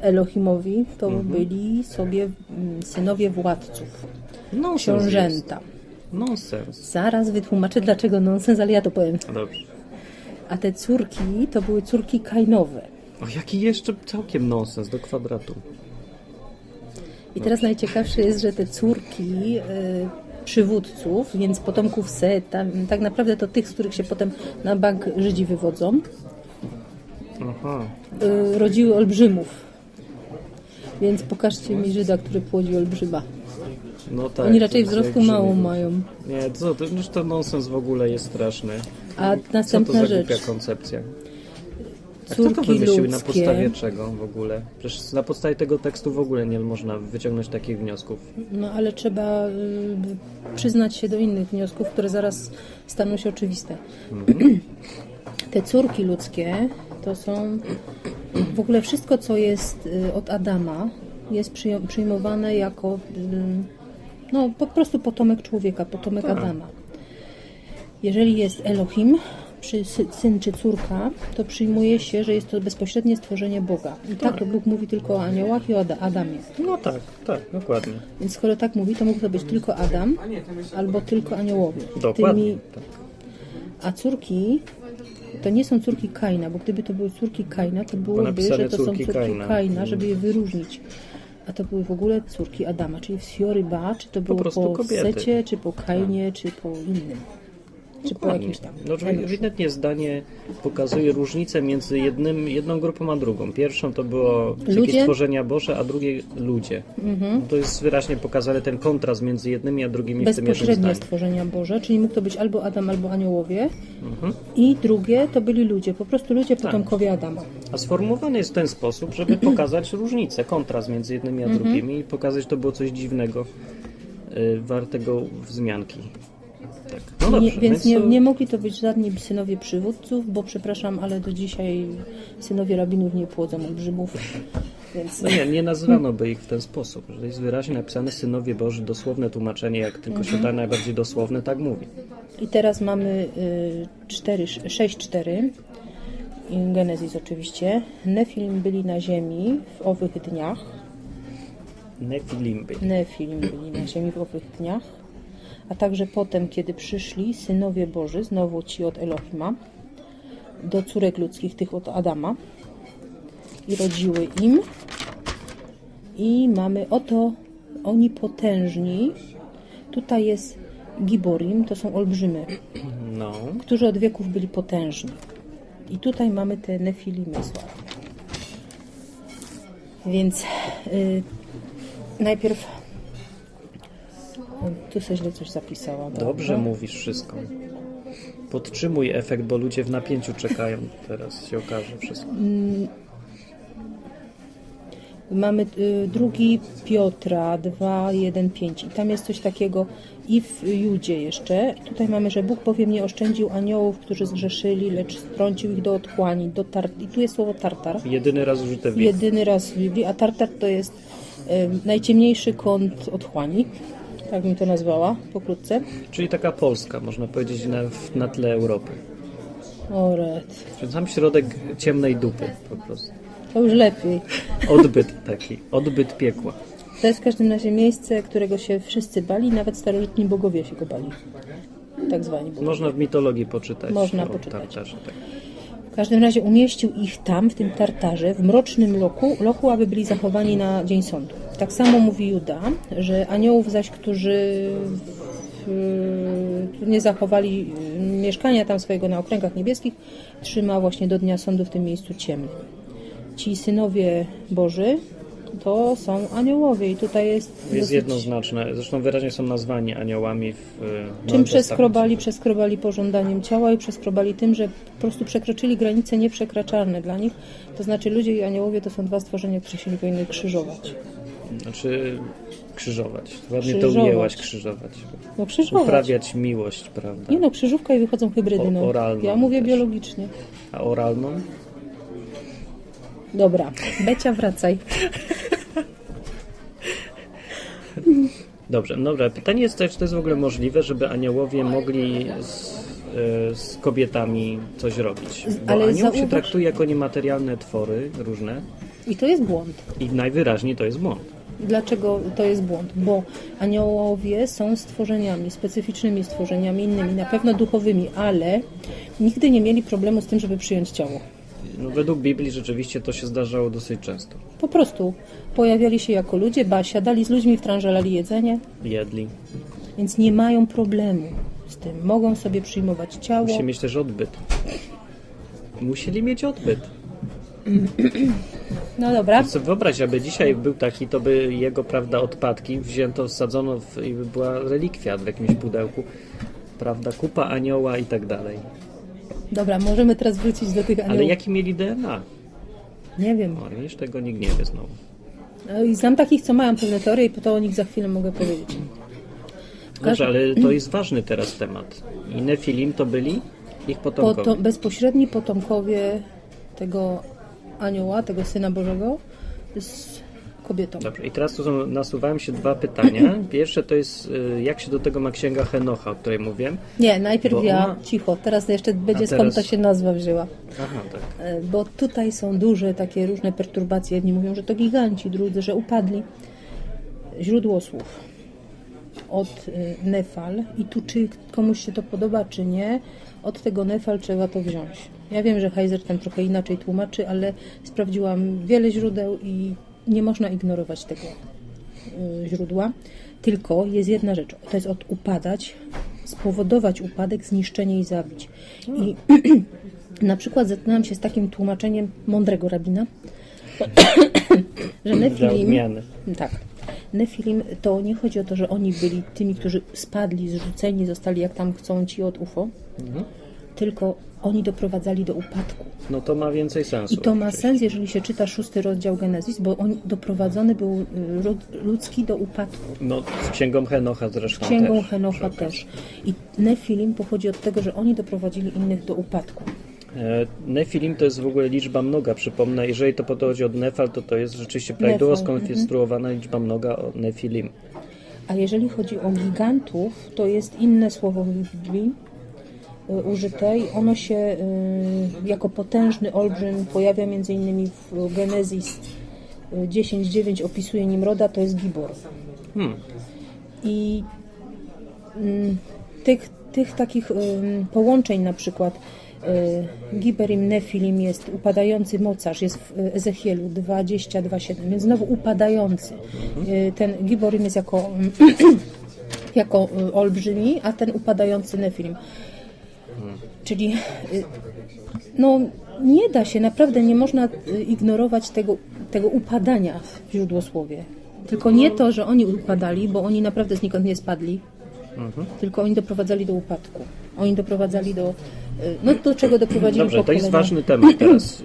Elohimowi, to Mhm. byli sobie mm, synowie władców, Nonsens książęta. jest. Nonsens. Zaraz wytłumaczę, dlaczego nonsens, ale ja to powiem. Dobrze. A te córki to były córki Kainowe. O, jaki jeszcze całkiem nonsens do kwadratu. I teraz najciekawsze jest, że te córki y, przywódców, więc potomków Seta, tak naprawdę to tych, z których się potem na bank Żydzi wywodzą, Aha. y, rodziły olbrzymów. Więc pokażcie mi Żyda, który płodzi olbrzyma. No tak. Oni raczej to wzrostu jak mało mają. Nie, co, to już to nonsens w ogóle jest straszny. A Co to następna za rzecz. głupia koncepcja? A kto to Córki wymyślił na ludzkie. podstawie czego w ogóle? Przecież na podstawie tego tekstu w ogóle nie można wyciągnąć takich wniosków. No ale trzeba y, przyznać się do innych wniosków, które zaraz staną się oczywiste. Te córki ludzkie to są w ogóle wszystko, co jest y, od Adama, jest przyjmowane jako y, no, po prostu potomek człowieka, potomek Adama. Jeżeli jest Elohim, czy sy- syn czy córka, to przyjmuje się, że jest to bezpośrednie stworzenie Boga. I tak Bóg mówi tylko o aniołach i o Ada- Adamie. No tak, tak, dokładnie. Więc skoro tak mówi, to mógł to być tylko Adam albo tylko aniołowie. Dokładnie. Tymi, Tak. a córki to nie są córki Kaina, bo gdyby to były córki Kaina, to byłoby, że to są córki Kaina. Kaina, żeby je wyróżnić. A to były w ogóle córki Adama, czyli w Sioryba, czy to było po, kobiety. Secie, czy po Kainie, czy po innym. Czy po jakimś tam. No, ewidentnie zdanie pokazuje różnicę między jednym, jedną grupą a drugą. Pierwszą to było jakieś Ludzie? stworzenia Boże, a drugie ludzie. To jest wyraźnie pokazany ten kontrast między jednymi a drugimi Bezpośrednie stworzenia Boże, czyli mógł to być albo Adam, albo aniołowie. Mhm. I drugie to byli ludzie, po prostu ludzie Tak. potomkowie Adama. A sformułowany jest w ten sposób, żeby pokazać różnicę, kontrast między jednymi a drugimi i pokazać, że to było coś dziwnego, y, wartego wzmianki. Tak. No dobrze, nie, więc nie, to- nie mogli to być żadni synowie przywódców, bo przepraszam, ale do dzisiaj synowie rabinów nie płodzą olbrzymów. Więc No nie, nie nazywano by ich w ten sposób. Że jest wyraźnie napisane synowie Boży, dosłowne tłumaczenie, jak tylko się da najbardziej dosłowne, tak mówi. I teraz mamy y, 4, 6-4. I Genezis oczywiście. Nefilim byli na ziemi w owych dniach. Nefilimby. Nefilim byli na ziemi w owych dniach. A także potem, kiedy przyszli synowie Boży, znowu ci od Elohima, do córek ludzkich, tych od Adama, i rodziły im. I mamy oto oni potężni. Tutaj jest Giborim, to są olbrzymy, No, którzy od wieków byli potężni. I tutaj mamy te Nefilimy sławne. Więc y, najpierw. Tu sobie źle coś zapisałam. dobrze Dobra. mówisz wszystko. Podtrzymuj efekt, bo ludzie w napięciu czekają. Teraz się okaże wszystko. Mamy y, drugi Piotra 2, 1, 5 i tam jest coś takiego i w Judzie jeszcze. Tutaj mamy, że Bóg bowiem nie oszczędził aniołów, którzy zgrzeszyli, lecz strącił ich do otchłani. Do tar- I tu jest słowo tartar. Jedyny raz użyte w Biblii. Jedyny raz w Biblii, a tartar to jest y, najciemniejszy kąt otchłani. Tak bym to nazwała pokrótce. Czyli taka Polska, można powiedzieć, na, na tle Europy. O red. Czyli sam środek ciemnej dupy po prostu. To już lepiej. Odbyt taki, odbyt piekła. To jest w każdym razie miejsce, którego się wszyscy bali, nawet starożytni bogowie się go bali. Tak zwani bogowie. Można w mitologii poczytać. Można o poczytać. Tartarze, tak. W każdym razie umieścił ich tam, w tym tartarze, w mrocznym loku, lochu, aby byli zachowani na dzień sądu. Tak samo mówi Juda, że aniołów zaś, którzy w, nie zachowali y, mieszkania tam swojego na okręgach niebieskich, trzyma właśnie do dnia sądu w tym miejscu ciemnym. Ci synowie Boży to są aniołowie i tutaj jest, Jest dosyć- jednoznaczne. Zresztą wyraźnie są nazwani aniołami w e, Czym przeskrobali? Przeskrobali pożądaniem ciała i przeskrobali tym, że po prostu przekroczyli granice nieprzekraczalne dla nich. To znaczy ludzie i aniołowie to są dwa stworzenia, które się nie powinny krzyżować. Znaczy krzyżować. Ładnie to ujęłaś, krzyżować. No krzyżować. Uprawiać miłość, prawda? Nie no, krzyżówka i wychodzą hybrydy. No. oralną Ja mówię też. biologicznie. A oralną? Dobra, Becia wracaj. Dobrze, dobra. Pytanie jest też, czy to jest w ogóle możliwe, żeby aniołowie mogli z, e, z kobietami coś robić. Bo Ale aniołów się zauważ- traktuje jako niematerialne twory różne. I to jest błąd. I najwyraźniej to jest błąd. Dlaczego to jest błąd? Bo aniołowie są stworzeniami, specyficznymi stworzeniami, innymi, na pewno duchowymi, ale nigdy nie mieli problemu z tym, żeby przyjąć ciało. No, według Biblii rzeczywiście to się zdarzało dosyć często. Po prostu pojawiali się jako ludzie, ba, siadali z ludźmi w tranżelali jedzenie, Jedli. więc nie mają problemu z tym. Mogą sobie przyjmować ciało. Musi mieć też odbyt. Musieli mieć odbyt. No dobra, Sobie wyobraź, aby dzisiaj był taki, to by jego, prawda, odpadki wzięto, wsadzono w, i by była relikwia w jakimś pudełku. Prawda, kupa anioła i tak dalej. Dobra, możemy teraz wrócić do tych Ale aniołów. jaki mieli DNA? Nie wiem. No, wiesz, tego nikt nie wie znowu. No i Znam takich, co mają pewne teorie i to o nich za chwilę mogę powiedzieć. Dobrze, ale to jest ważny teraz temat. I Nefilim to byli ich potomkowie. Poto, bezpośredni potomkowie tego anioła, tego Syna Bożego z kobietą. Dobrze, i teraz tu są, nasuwają się dwa pytania. Pierwsze to jest, y, jak się do tego ma księga Henocha, o której mówiłem. Nie, najpierw Bo ja, ona- cicho, teraz jeszcze będzie A skąd teraz- ta się nazwa wzięła. Aha, tak. E, Bo tutaj są duże takie różne perturbacje. Jedni mówią, że to giganci, drudzy, że upadli. Źródło słów od y, Nefal i tu czy komuś się to podoba, czy nie, od tego Nefal trzeba to wziąć. Ja wiem, że Heiser tam trochę inaczej tłumaczy, ale sprawdziłam wiele źródeł i nie można ignorować tego y, źródła. Tylko jest jedna rzecz, to jest od upadać, spowodować upadek, zniszczenie i zabić. I na przykład zetknęłam się z takim tłumaczeniem mądrego rabina, że Nefilim, tak, Nefilim to nie chodzi o to, że oni byli tymi, którzy spadli, zrzuceni, zostali jak tam chcą ci od UFO, Mhm. tylko oni doprowadzali do upadku. No to ma więcej sensu. I to ma sens, jeżeli się czyta szósty rozdział Genezis, bo on doprowadzony był ludzki do upadku. No, z księgą Henocha zresztą Księgą też. Henocha też. I Nefilim pochodzi od tego, że oni doprowadzili innych do upadku. E, Nefilim to jest w ogóle liczba mnoga, przypomnę. Jeżeli to pochodzi od Nefal, to to jest rzeczywiście prawidłowo mhm. skonstruowana liczba mnoga o Nefilim. A jeżeli chodzi o gigantów, to jest inne słowo w Biblii użyte i ono się y, jako potężny olbrzym pojawia między innymi w Genezis y, 10.9 opisuje Nimroda, to jest Gibor. Hmm. I mm, tych, tych takich połączeń na przykład Giberim Nefilim jest upadający mocarz, jest w Ezechielu 22,7, więc znowu upadający. Y, Ten Giborim jest jako, jako olbrzymi, a ten upadający Nefilim. Czyli y, no, nie da się, naprawdę nie można y, ignorować tego, tego upadania w źródłosłowie. Tylko nie to, że oni upadali, bo oni naprawdę znikąd nie spadli, tylko oni doprowadzali do upadku. Oni doprowadzali do. y, No do czego doprowadzili Dobrze, to jest pokolenia. ważny temat teraz,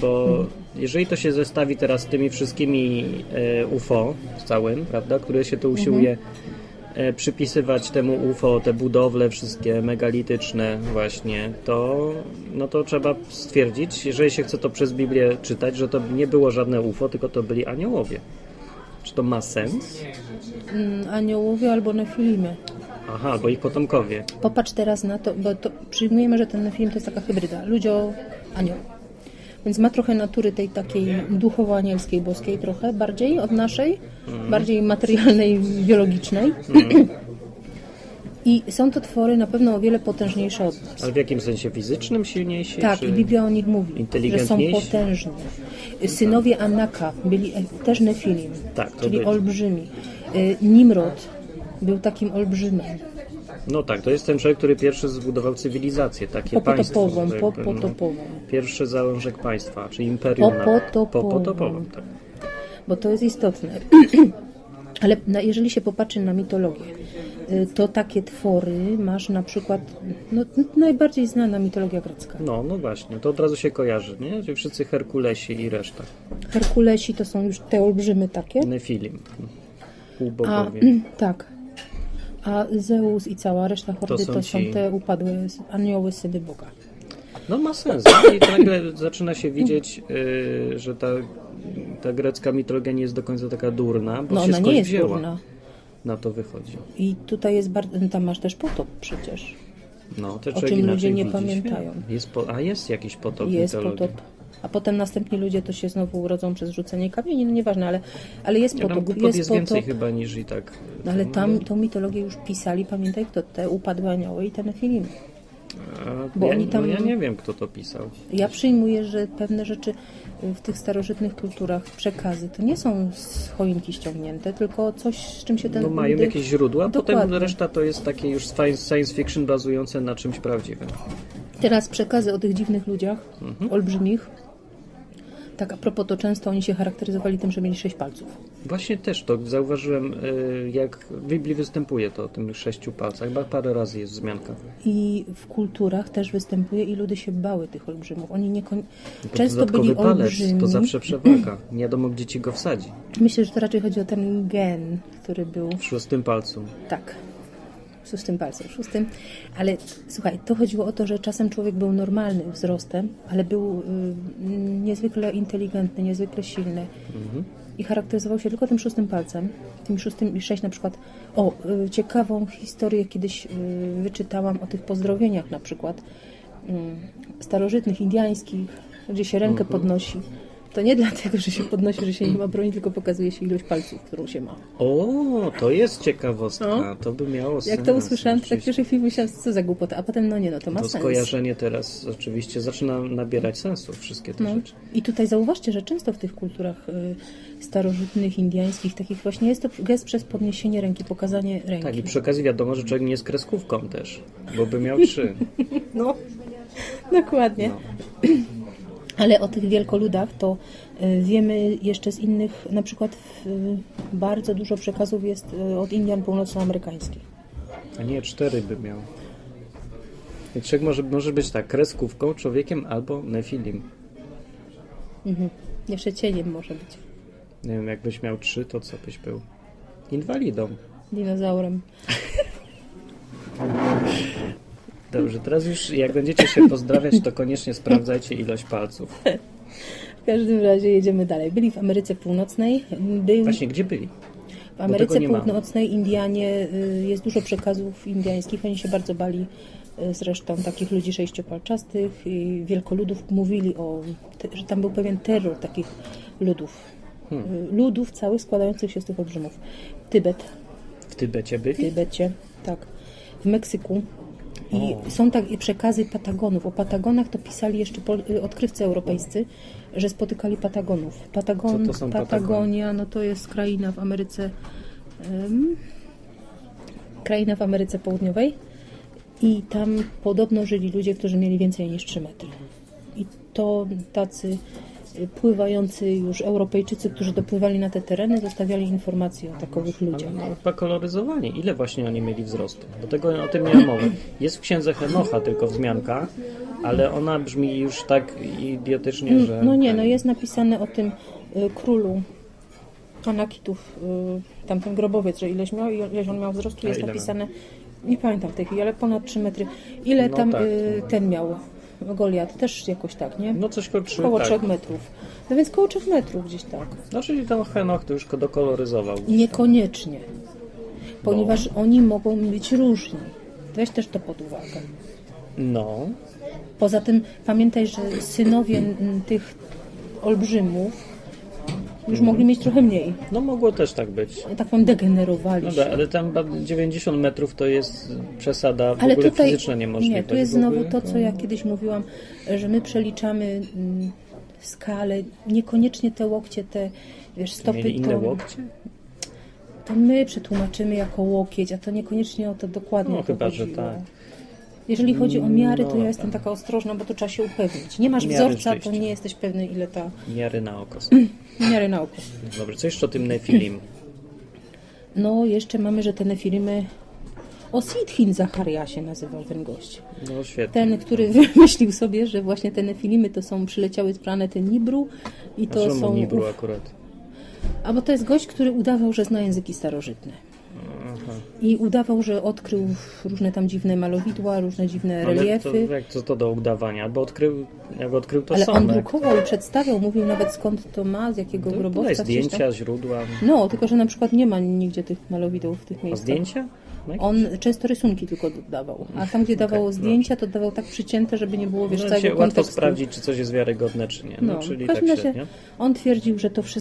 bo jeżeli to się zestawi teraz z tymi wszystkimi UFO z całym, prawda, które się tu usiłuje e, przypisywać temu UFO, te budowle wszystkie megalityczne właśnie, to no to trzeba stwierdzić, jeżeli się chce to przez Biblię czytać, że to nie było żadne UFO, tylko to byli aniołowie. Czy to ma sens? Mm, Aniołowie albo nefilimy. Aha, bo ich potomkowie. Popatrz teraz na to, bo to przyjmujemy, że ten film to jest taka hybryda. Ludzio, anioł. Więc ma trochę natury tej takiej duchowo-anielskiej, boskiej trochę, bardziej od naszej, bardziej materialnej, biologicznej. I są to twory na pewno o wiele potężniejsze od nas. Ale w jakim sensie fizycznym silniejsi? Tak, i Biblia o nich mówi, że są potężni. Synowie Anaka byli też Nefilim, Tak, czyli byli. olbrzymi. Y, Nimrod był takim olbrzymem. No tak, to jest ten człowiek, który pierwszy zbudował cywilizację, takie Popotopową, państwo. jakby, no. popotopową. Pierwszy załążek państwa, czy imperium. Popotopową. Popotopową, tak. bo to jest istotne. Ale jeżeli się popatrzy na mitologię, y, to takie twory masz na przykład, no, najbardziej znana mitologia grecka. No, no właśnie, to od razu się kojarzy, nie? Że wszyscy Herkulesi i reszta. Herkulesi to są już te olbrzymy takie, Nefilim. a Półbogowie. tak, a Zeus i cała reszta hordy to są, ci- te upadłe anioły, syny Boga. No ma sens. no I nagle zaczyna się widzieć, y, że ta, ta grecka mitologia nie jest do końca taka durna, bo No się ona nie jest wzięła. durna. Na to wychodzi. I tutaj jest bardzo, tam masz też potop przecież. No, te O czym ludzie nie widzi pamiętają. Jest po, a jest jakiś potop Jest mitologii. potop. A potem następni ludzie to się znowu urodzą przez rzucenie kamieni, no nieważne, ale, ale jest Ja głupot jest, Jest więcej chyba niż i tak. No ale tam tą mitologię już pisali, pamiętaj kto, te upadłe anioły i te nefilimy. Bo ja, oni tam- no ja nie wiem, kto to pisał. Ja przyjmuję, że pewne rzeczy w tych starożytnych kulturach, przekazy, to nie są z choinki ściągnięte, tylko coś, z czym się ten No mają jakieś źródła, a potem Dokładnie. reszta to jest takie już sci- science fiction bazujące na czymś prawdziwym. Teraz przekazy o tych dziwnych ludziach, Mhm. olbrzymich. Tak a propos, to często oni się charakteryzowali tym, że mieli sześć palców. Właśnie też to zauważyłem, y, jak w Biblii występuje to o tym sześciu palcach. Chyba parę razy jest wzmianka. I w kulturach też występuje i ludy się bały tych olbrzymów. Oni nie koń... No To często byli palec, olbrzymi. to zawsze przewaga. Nie wiadomo, gdzie ci go wsadzi. Myślę, że to raczej chodzi o ten gen, który był W szóstym palcu. Tak. Szóstym palcu, w szóstym. Ale słuchaj, to chodziło o to, że czasem człowiek był normalny wzrostem, ale był y, niezwykle inteligentny, niezwykle silny. I charakteryzował się tylko tym szóstym palcem, tym szóstym i sześć na przykład. O, y, ciekawą historię kiedyś y, wyczytałam o tych pozdrowieniach na przykład y, starożytnych, indiańskich, gdzie się rękę podnosi. To nie dlatego, że się podnosi, że się nie ma broni, tylko pokazuje się ilość palców, którą się ma. O, to jest ciekawostka. No. To by miało sens. Jak to usłyszałam, to tak pierwszej chwili myślałam, co za głupota, a potem no nie, no to ma To sens. skojarzenie teraz oczywiście zaczyna nabierać sensu, wszystkie te No. rzeczy. I tutaj zauważcie, że często w tych kulturach y, starożytnych, indiańskich, takich właśnie jest to gest przez podniesienie ręki, pokazanie ręki. Tak, i przy okazji wiadomo, że człowiek nie jest kreskówką też, bo by miał trzy. No, dokładnie. No. Ale o tych wielkoludach to y, wiemy jeszcze z innych, na przykład bardzo dużo przekazów jest y, od Indian północnoamerykańskich. A nie, cztery by miał. I człowiek może, może być tak, kreskówką, człowiekiem albo nefilim. Mhm. Jeszcze cieniem może być. Nie wiem, jakbyś miał trzy, to co byś był? Inwalidą. Dinozaurem. Dobrze, teraz już jak będziecie się pozdrawiać, to koniecznie sprawdzajcie ilość palców. W każdym razie jedziemy dalej. Byli w Ameryce Północnej. Był Właśnie, gdzie byli? w Ameryce. Północnej Indianie, y, jest dużo przekazów indiańskich. Oni się bardzo bali y, zresztą takich ludzi sześciopalczastych i wielkoludów. Mówili o, że tam był pewien terror takich ludów. Hmm. Y, Ludów całych składających się z tych olbrzymów. Tybet, W Tybecie byli? w Tybecie, tak. W Meksyku. I są takie przekazy Patagonów. O Patagonach to pisali jeszcze y, odkrywcy europejscy, że spotykali Patagonów. Patagon, Co to są Patagonia, no to jest kraina w Ameryce. em, kraina w Ameryce Południowej. I tam podobno żyli ludzie, którzy mieli więcej niż 3 metry. I to tacy pływający już Europejczycy, którzy dopływali na te tereny, zostawiali informacje o takowych ludziach. Ale no, chyba koloryzowani. Ile właśnie oni mieli wzrostu? Do tego o tym miałem mowę. Jest w księdze Henocha tylko wzmianka, ale ona brzmi już tak idiotycznie, że... No nie, no jest napisane o tym y, królu Anakitów, y, tamten grobowiec, że ileś miał, ileś on miał wzrostu, jest napisane, nie pamiętam w tej chwili, ale ponad 3 metry. Ile No tam tak. y, ten miał? Goliat też jakoś tak, nie? No coś koło trzy, Koło tak. 3 metrów. No więc koło 3 metrów gdzieś tak. No czyli ten Henoch to już go dokoloryzował. Niekoniecznie, ponieważ No. oni mogą być różni. Weź też to pod uwagę. No, Poza tym pamiętaj, że synowie tych olbrzymów już mogli mieć trochę mniej. no mogło też tak być. tak powiem, degenerowali No się. ale tam chyba 90 metrów to jest przesada w Ale ogóle tutaj fizyczna niemożliwa. nie, tu jest znowu to, co ja kiedyś mówiłam, że my przeliczamy mm, skalę, niekoniecznie te łokcie, te wiesz, stopy, Mieli inne to, łokcie? to my przetłumaczymy jako łokieć, a to niekoniecznie o to dokładnie No, chyba, że tak. Jeżeli chodzi o miary, to No, ja jestem taka ostrożna, bo to trzeba się upewnić. Nie masz Miary wzorca, to rzeczywiście. nie jesteś pewny, ile ta Miary na oko. są. miary na oko. Dobrze, co jeszcze o tym Nefilim? No, jeszcze mamy, że te nefilimy... O Sidhin Zacharia się nazywał ten gość. No świetnie. Ten, który wymyślił sobie, że właśnie te nefilimy to są przyleciały z planety Nibru i to są. Nibru akurat? A bo to jest gość, który udawał, że zna języki starożytne. I udawał, że odkrył różne tam dziwne malowidła, różne dziwne Ale to, reliefy. jak co to do udawania? Albo odkrył, jak odkrył to Ale sam. on drukował i przedstawiał, mówił nawet skąd to ma, z jakiego To grobowca. Gdzieś tam. zdjęcia, źródła. No, tylko że na przykład nie ma nigdzie tych malowidłów w tych A miejscach. zdjęcia? No On często rysunki tylko dawał, a tam, gdzie dawał no. zdjęcia, to dawał tak przycięte, żeby nie było, wiesz, no, całego się łatwo kontekstu. sprawdzić, czy coś jest wiarygodne, czy nie. No, No, czyli w tak każdym razie średnio. on twierdził, że to wszystko